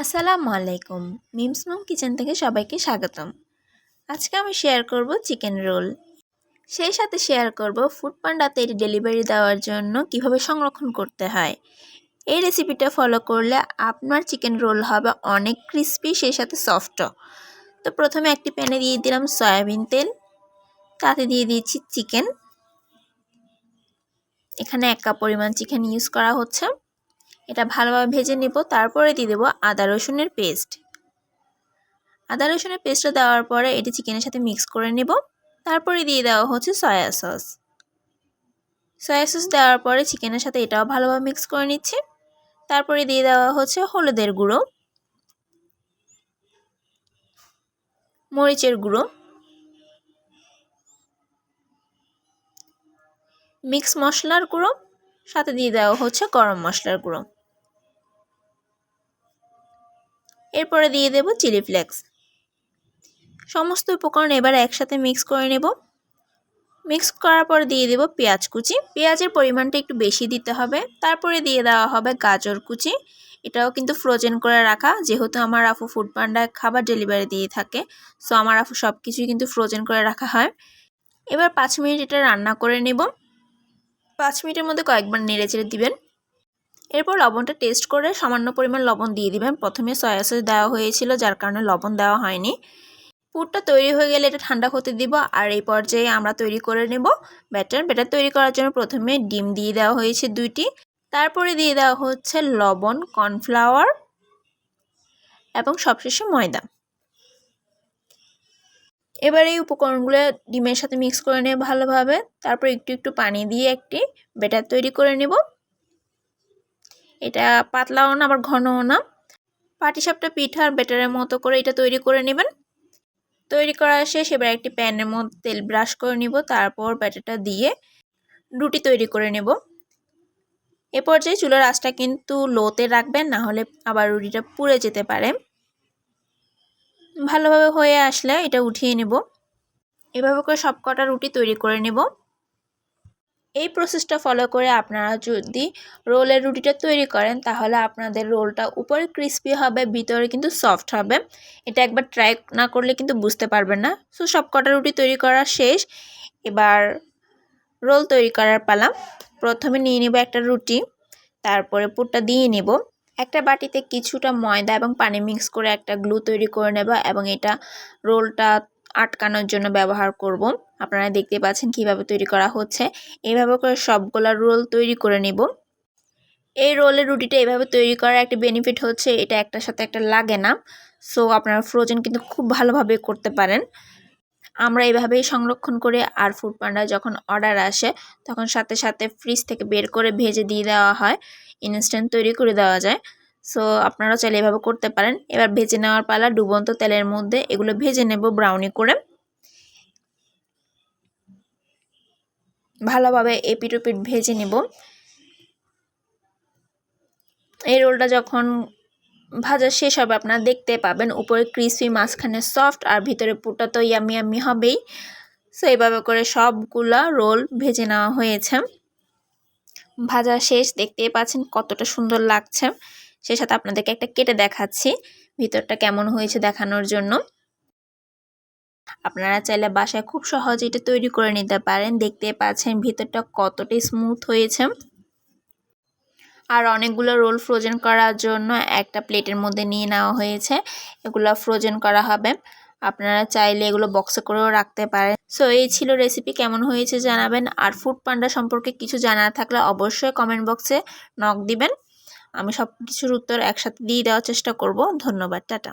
আসসালামু আলাইকুম। মিমস মম কিচেন থেকে সবাইকে স্বাগতম। আজকে আমি শেয়ার করব চিকেন রোল। সেই সাথে শেয়ার করব ফুড পান্ডাতে এটি ডেলিভারি দেওয়ার জন্য কীভাবে সংরক্ষণ করতে হয়। এই রেসিপিটা ফলো করলে আপনার চিকেন রোল হবে অনেক ক্রিস্পি, সেই সাথে সফট তো প্রথমে একটি প্যানে দিয়ে দিলাম সয়াবিন তেল। তাতে দিয়ে দিয়েছি চিকেন। এখানে এক কাপ পরিমাণ চিকেন ইউজ করা হচ্ছে। এটা ভালোভাবে ভেজে নেব, তারপরে দিয়ে দেবো আদা রসুনের পেস্ট। আদা রসুনের পেস্টটা দেওয়ার পরে এটি চিকেনের সাথে মিক্স করে নেব, তারপরে দিয়ে দেওয়া হচ্ছে সয়া সস। সয়া সস দেওয়ার পরে চিকেনের সাথে এটাও ভালোভাবে মিক্স করে নিচ্ছি, তারপরে দিয়ে দেওয়া হচ্ছে হলুদের গুঁড়ো, মরিচের গুঁড়ো, মিক্স মশলার গুঁড়ো, সাথে দিয়ে দেওয়া হচ্ছে গরম মশলার গুঁড়ো। এরপরে দিয়ে দেব চিলি ফ্লেক্স। সমস্ত উপকরণ এবার একসাথে মিক্স করে নেব। মিক্স করার পর দিয়ে দেব পেঁয়াজ কুচি। পেঁয়াজের পরিমাণটা একটু বেশি দিতে হবে। তারপরে দিয়ে দেওয়া হবে গাজর কুচি। এটাও কিন্তু ফ্রোজেন করে রাখা। যেহেতু আমার আফু ফুড পান্ডায় খাবার ডেলিভারি দিয়ে থাকে সো আমার আফু সব কিছুই কিন্তু ফ্রোজেন করে রাখা হয়। এবার পাঁচ মিনিট এটা রান্না করে নেব। পাঁচ মিনিটের মধ্যে কয়েকবার নেড়ে চেড়ে দিবেন। এরপর লবণটা টেস্ট করে সামান্য পরিমাণ লবণ দিয়ে দিবেন। প্রথমে সয়া সস দেওয়া হয়েছিল, যার কারণে লবণ দেওয়া হয়নি। পুরটা তৈরি হয়ে গেলে এটা ঠান্ডা হতে দিব আর এই পর্যায়ে আমরা তৈরি করে নেব ব্যাটার ব্যাটার তৈরি করার জন্য প্রথমে ডিম দিয়ে দেওয়া হয়েছে দুইটি। তারপরে দিয়ে দেওয়া হচ্ছে লবণ কর্নফ্লাওয়ার এবং সবশেষে ময়দা। এবার এই উপকরণগুলো ডিমের সাথে মিক্স করে নেব ভালোভাবে তারপর একটু একটু পানি দিয়ে একটি ব্যাটার তৈরি করে নেব। এটা পাতলাও না, আবার ঘনও না। পাটিসাপটা পিঠার বেটারের মতো করে এটা তৈরি করে নেবেন। তৈরি করা শেষ, এবার একটি প্যানের মধ্যে তেল ব্রাশ করে নিব, তারপর ব্যাটারটা দিয়ে রুটি তৈরি করে নেব। এ পর্যায়ে চুলার আঁচটা কিন্তু লোতে রাখবেন, না হলে আবার রুটিটা পুড়ে যেতে পারে। ভালোভাবে হয়ে আসলে এটা উঠিয়ে নেব। এভাবে করে সব কটা রুটি তৈরি করে নেব। এই প্রসেসটা ফলো করে আপনারা যদি রোলের রুটিটা তৈরি করেন, তাহলে আপনাদের রোলটা উপরে ক্রিস্পি হবে, ভিতরে কিন্তু সফট হবে। এটা একবার ট্রাই না করলে কিন্তু বুঝতে পারবেন না। সো সব কটা রুটি তৈরি করা শেষ। এবার রোল তৈরি করার পালা। প্রথমে নিয়ে নেব একটা রুটি, তারপরে পুরটা দিয়ে নেব। একটা বাটিতে কিছুটা ময়দা এবং পানি মিক্স করে একটা গ্লু তৈরি করে নেব এবং এটা রোলটা আটকানোর জন্য ব্যবহার করব। আপনারা দেখতে পাচ্ছেন কীভাবে তৈরি করা হচ্ছে। এইভাবে করে সবগুলা রোল তৈরি করে নেব। এই রোলের রুটিটা এভাবে তৈরি করার একটা বেনিফিট হচ্ছে, এটা একটার সাথে একটা লাগে না। সো আপনারা ফ্রোজেন কিন্তু খুব ভালোভাবে করতে পারেন। আমরা এইভাবেই সংরক্ষণ করে আর ফুড পান্ডা যখন অর্ডার আসে, তখন সাথে সাথে ফ্রিজ থেকে বের করে ভেজে দিয়ে দেওয়া হয়। ইনস্ট্যান্ট তৈরি করে দেওয়া যায়। সো আপনারা চাইলে এভাবে করতে পারেন। এবার ভেজে নেওয়ার পালা ডুবন্ত তেলের মধ্যে এগুলো ভেজে নেব ব্রাউনি করে। ভালোভাবে এপিট ওপিট ভেজে নেব। এই রোলটা যখন ভাজা শেষ হবে, আপনারা দেখতে পাবেন উপরে ক্রিসপি মাঝখানে সফট আর ভিতরে পুটা তো ইয়ামি ইয়ামি হবেই। সো এইভাবে করে সবগুলা রোল ভেজে নেওয়া হয়েছে। ভাজা শেষ, দেখতেই পাচ্ছেন কতটা সুন্দর লাগছে। সে সাথে আপনাদেরকে একটা কেটে দেখাচ্ছি ভিতরটা কেমন হয়েছে দেখানোর জন্য। আপনারা চাইলে বাসায় খুব সহজে এটা তৈরি করে নিতে পারেন। দেখতে পাচ্ছেন ভিতরটা কতটা স্মুথ হয়েছে। আর অনেকগুলো রোল ফ্রোজেন করার জন্য একটা প্লেটের মধ্যে নিয়ে নেওয়া হয়েছে। এগুলো ফ্রোজেন করা হবে। আপনারা চাইলে এগুলো বক্সে করেও রাখতে পারেন। সো এই ছিল রেসিপি কেমন হয়েছে জানাবেন। আর ফুড পান্ডা সম্পর্কে কিছু জানা থাকলে অবশ্যই কমেন্ট বক্সে নক দিবেন। আমি সব কিছুর উত্তর একসাথে দিয়ে দেওয়ার চেষ্টা করব। ধন্যবাদ টাটা।